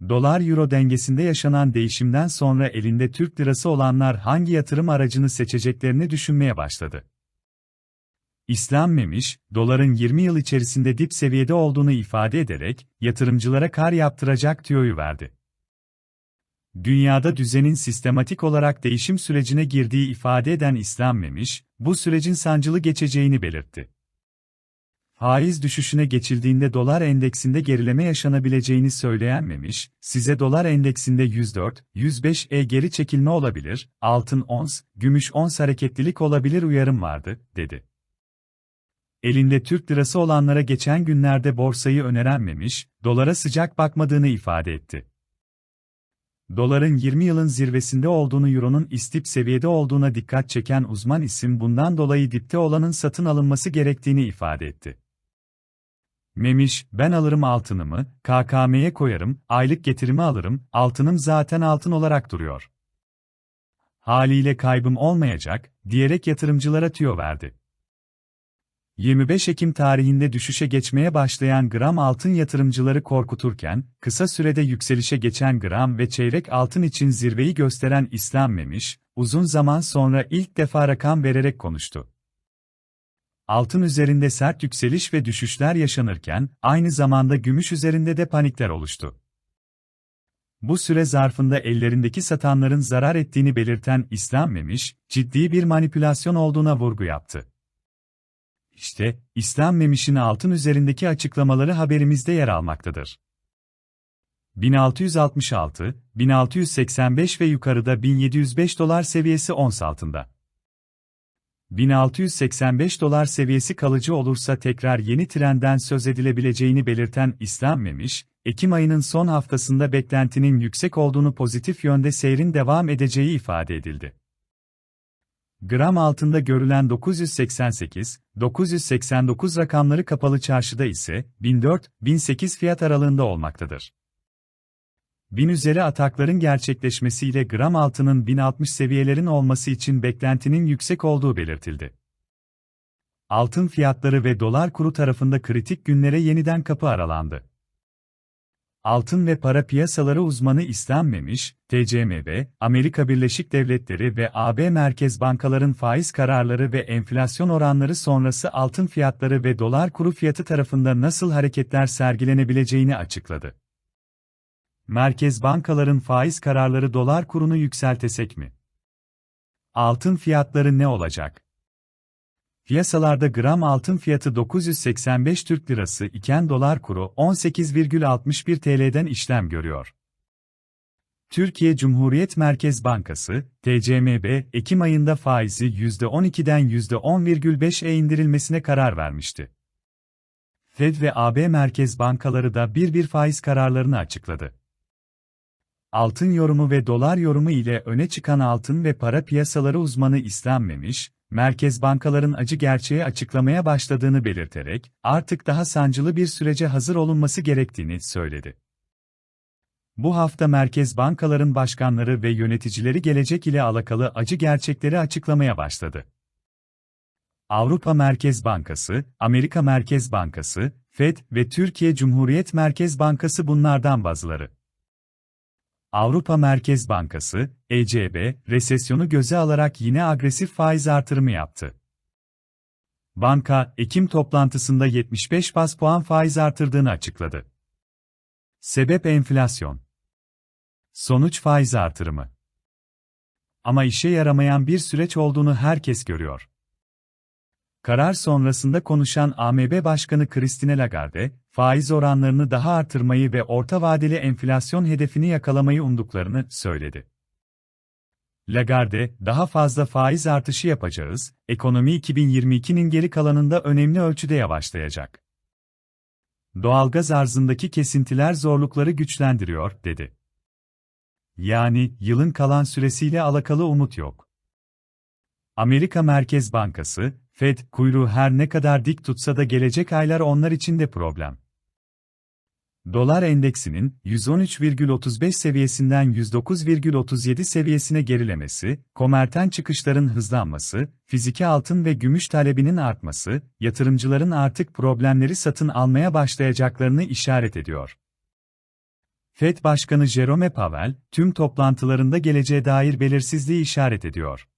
Dolar-Euro dengesinde yaşanan değişimden sonra elinde Türk lirası olanlar hangi yatırım aracını seçeceklerini düşünmeye başladı. İslam Memiş, doların 20 yıl içerisinde dip seviyede olduğunu ifade ederek, yatırımcılara kar yaptıracak tüyoyu verdi. Dünyada düzenin sistematik olarak değişim sürecine girdiği ifade eden İslam Memiş, bu sürecin sancılı geçeceğini belirtti. Faiz düşüşüne geçildiğinde dolar endeksinde gerileme yaşanabileceğini söyleyen Memiş, size dolar endeksinde 104, 105'e geri çekilme olabilir, altın ons, gümüş ons hareketlilik olabilir uyarım vardı, dedi. Elinde Türk lirası olanlara geçen günlerde borsayı öneren Memiş, dolara sıcak bakmadığını ifade etti. Doların 20 yılın zirvesinde olduğunu Euro'nun istip seviyede olduğuna dikkat çeken uzman isim bundan dolayı dipte olanın satın alınması gerektiğini ifade etti. Memiş, ben alırım altınımı, KKM'ye koyarım, aylık getirimi alırım, altınım zaten altın olarak duruyor. Haliyle kaybım olmayacak, diyerek yatırımcılara tüyo verdi. 25 Ekim tarihinde düşüşe geçmeye başlayan gram altın yatırımcıları korkuturken, kısa sürede yükselişe geçen gram ve çeyrek altın için zirveyi gösteren İslam Memiş, uzun zaman sonra ilk defa rakam vererek konuştu. Altın üzerinde sert yükseliş ve düşüşler yaşanırken, aynı zamanda gümüş üzerinde de panikler oluştu. Bu süre zarfında ellerindeki satanların zarar ettiğini belirten İslam Memiş, ciddi bir manipülasyon olduğuna vurgu yaptı. İşte, İslam Memiş'in altın üzerindeki açıklamaları haberimizde yer almaktadır. 1666, 1685 ve yukarıda 1705 dolar seviyesi ons altında. 1685 dolar seviyesi kalıcı olursa tekrar yeni trenden söz edilebileceğini belirten İslam Memiş, Ekim ayının son haftasında beklentinin yüksek olduğunu pozitif yönde seyrin devam edeceği ifade edildi. Gram altında görülen 988, 989 rakamları kapalı çarşıda ise 1004-1008 fiyat aralığında olmaktadır. 1000 üzeri atakların gerçekleşmesiyle gram altının 1060 seviyelerin olması için beklentinin yüksek olduğu belirtildi. Altın fiyatları ve dolar kuru tarafında kritik günlere yeniden kapı aralandı. Altın ve para piyasaları uzmanı İslam Memiş, TCMB, Amerika Birleşik Devletleri ve AB merkez bankaların faiz kararları ve enflasyon oranları sonrası altın fiyatları ve dolar kuru fiyatı tarafında nasıl hareketler sergilenebileceğini açıkladı. Merkez bankaların faiz kararları dolar kurunu yükseltesek mi? Altın fiyatları ne olacak? Piyasalarda gram altın fiyatı 985 Türk Lirası iken dolar kuru 18,61 TL'den işlem görüyor. Türkiye Cumhuriyet Merkez Bankası, TCMB, Ekim ayında faizi %12'den %10,5'e indirilmesine karar vermişti. Fed ve AB merkez bankaları da bir bir faiz kararlarını açıkladı. Altın yorumu ve dolar yorumu ile öne çıkan altın ve para piyasaları uzmanı İslam Memiş, merkez bankaların acı gerçeği açıklamaya başladığını belirterek, artık daha sancılı bir sürece hazır olunması gerektiğini söyledi. Bu hafta merkez bankaların başkanları ve yöneticileri gelecek ile alakalı acı gerçekleri açıklamaya başladı. Avrupa Merkez Bankası, Amerika Merkez Bankası, Fed ve Türkiye Cumhuriyet Merkez Bankası bunlardan bazıları. Avrupa Merkez Bankası, ECB, resesyonu göze alarak yine agresif faiz artırımı yaptı. Banka, Ekim toplantısında 75 bas puan faiz artırdığını açıkladı. Sebep enflasyon. Sonuç faiz artırımı. Ama işe yaramayan bir süreç olduğunu herkes görüyor. Karar sonrasında konuşan AMB Başkanı Christine Lagarde, faiz oranlarını daha artırmayı ve orta vadeli enflasyon hedefini yakalamayı umduklarını söyledi. Lagarde, daha fazla faiz artışı yapacağız, ekonomi 2022'nin geri kalanında önemli ölçüde yavaşlayacak. Doğalgaz arzındaki kesintiler zorlukları güçlendiriyor, dedi. Yani, yılın kalan süresiyle alakalı umut yok. Amerika Merkez Bankası, Fed, kuyruğu her ne kadar dik tutsa da gelecek aylar onlar için de problem. Dolar endeksinin 113,35 seviyesinden 109,37 seviyesine gerilemesi, komerten çıkışların hızlanması, fiziki altın ve gümüş talebinin artması, yatırımcıların artık problemleri satın almaya başlayacaklarını işaret ediyor. FED Başkanı Jerome Powell, tüm toplantılarında geleceğe dair belirsizliği işaret ediyor.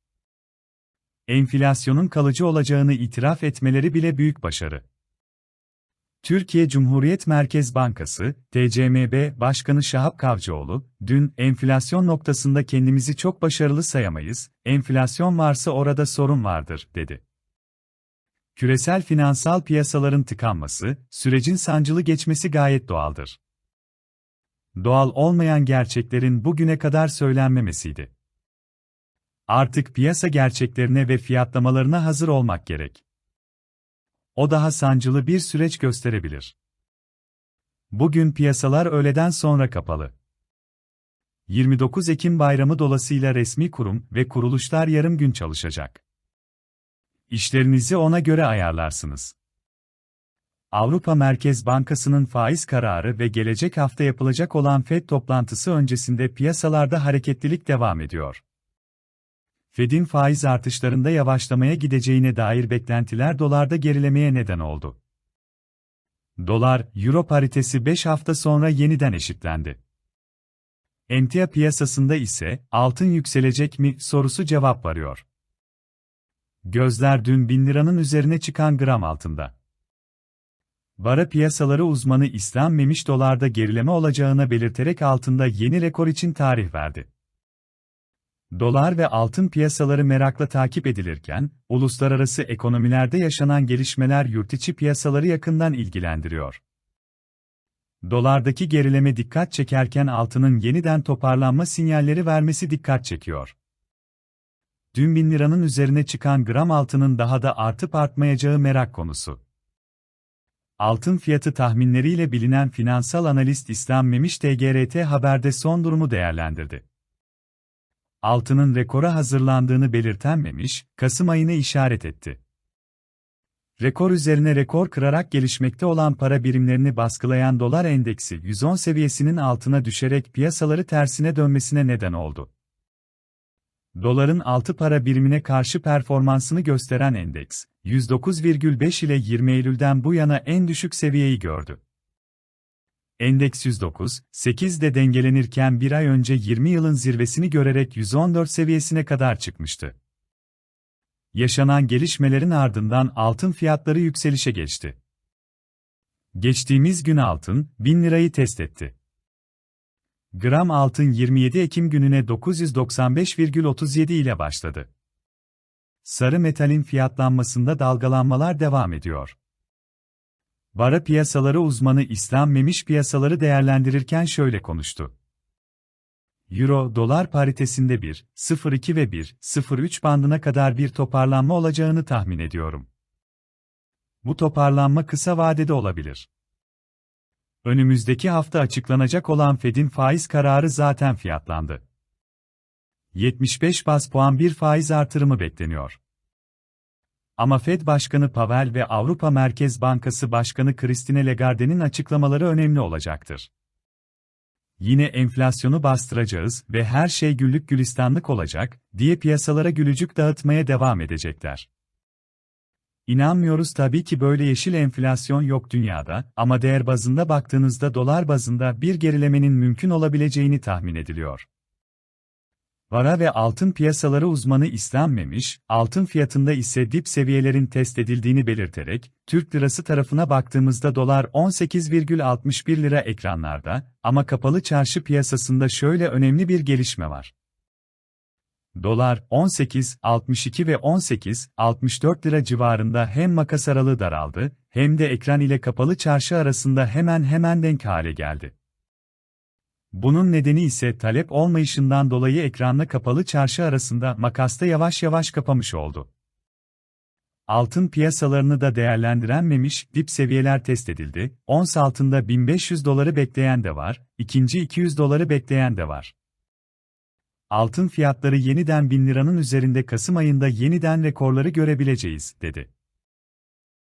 Enflasyonun kalıcı olacağını itiraf etmeleri bile büyük başarı. Türkiye Cumhuriyet Merkez Bankası, TCMB Başkanı Şahap Kavcıoğlu, dün enflasyon noktasında kendimizi çok başarılı sayamayız, enflasyon varsa orada sorun vardır, dedi. Küresel finansal piyasaların tıkanması, sürecin sancılı geçmesi gayet doğaldır. Doğal olmayan gerçeklerin bugüne kadar söylenmemesiydi. Artık piyasa gerçeklerine ve fiyatlamalarına hazır olmak gerek. O daha sancılı bir süreç gösterebilir. Bugün piyasalar öğleden sonra kapalı. 29 Ekim bayramı dolasıyla resmi kurum ve kuruluşlar yarım gün çalışacak. İşlerinizi ona göre ayarlarsınız. Avrupa Merkez Bankası'nın faiz kararı ve gelecek hafta yapılacak olan FED toplantısı öncesinde piyasalarda hareketlilik devam ediyor. Fed'in faiz artışlarında yavaşlamaya gideceğine dair beklentiler dolarda gerilemeye neden oldu. Dolar, Euro paritesi 5 hafta sonra yeniden eşitlendi. Emtia piyasasında ise altın yükselecek mi sorusu cevap varıyor. Gözler dün 1000 liranın üzerine çıkan gram altında. Bara piyasaları uzmanı İslam Memiş dolarda gerileme olacağına belirterek altında yeni rekor için tarih verdi. Dolar ve altın piyasaları merakla takip edilirken, uluslararası ekonomilerde yaşanan gelişmeler yurtiçi piyasaları yakından ilgilendiriyor. Dolardaki gerileme dikkat çekerken altının yeniden toparlanma sinyalleri vermesi dikkat çekiyor. Dün bin liranın üzerine çıkan gram altının daha da artıp artmayacağı merak konusu. Altın fiyatı tahminleriyle bilinen finansal analist İslam Memiş TGRT Haber'de son durumu değerlendirdi altının rekora hazırlandığını belirtenmemiş, Kasım ayını işaret etti. Rekor üzerine rekor kırarak gelişmekte olan para birimlerini baskılayan dolar endeksi 110 seviyesinin altına düşerek piyasaları tersine dönmesine neden oldu. Doların altı para birimine karşı performansını gösteren endeks, 109,5 ile 20 Eylül'den bu yana en düşük seviyeyi gördü. Endeks 109, 8'de dengelenirken bir ay önce 20 yılın zirvesini görerek 114 seviyesine kadar çıkmıştı. Yaşanan gelişmelerin ardından altın fiyatları yükselişe geçti. Geçtiğimiz gün altın, 1000 lirayı test etti. Gram altın 27 Ekim gününe 995,37 ile başladı. Sarı metalin fiyatlanmasında dalgalanmalar devam ediyor. Bara piyasaları uzmanı İslam Memiş piyasaları değerlendirirken şöyle konuştu. Euro dolar paritesinde 1.02 ve 1.03 bandına kadar bir toparlanma olacağını tahmin ediyorum. Bu toparlanma kısa vadede olabilir. Önümüzdeki hafta açıklanacak olan Fed'in faiz kararı zaten fiyatlandı. 75 bas puan bir faiz artırımı bekleniyor. Ama Fed Başkanı Pavel ve Avrupa Merkez Bankası Başkanı Christine Lagarde'nin açıklamaları önemli olacaktır. Yine enflasyonu bastıracağız ve her şey güllük gülistanlık olacak diye piyasalara gülücük dağıtmaya devam edecekler. İnanmıyoruz tabii ki böyle yeşil enflasyon yok dünyada ama değer bazında baktığınızda dolar bazında bir gerilemenin mümkün olabileceğini tahmin ediliyor. Vara ve altın piyasaları uzmanı İslam Memiş, altın fiyatında ise dip seviyelerin test edildiğini belirterek, Türk lirası tarafına baktığımızda dolar 18,61 lira ekranlarda, ama kapalı çarşı piyasasında şöyle önemli bir gelişme var. Dolar 18.62 ve 18.64 lira civarında hem makas aralığı daraldı, hem de ekran ile kapalı çarşı arasında hemen hemen denk hale geldi. Bunun nedeni ise talep olmayışından dolayı ekranla kapalı çarşı arasında makasta yavaş yavaş kapamış oldu. Altın piyasalarını da değerlendirenmemiş, dip seviyeler test edildi, ons altında 1500 doları bekleyen de var, ikinci 200 doları bekleyen de var. Altın fiyatları yeniden 1000 liranın üzerinde Kasım ayında yeniden rekorları görebileceğiz, dedi.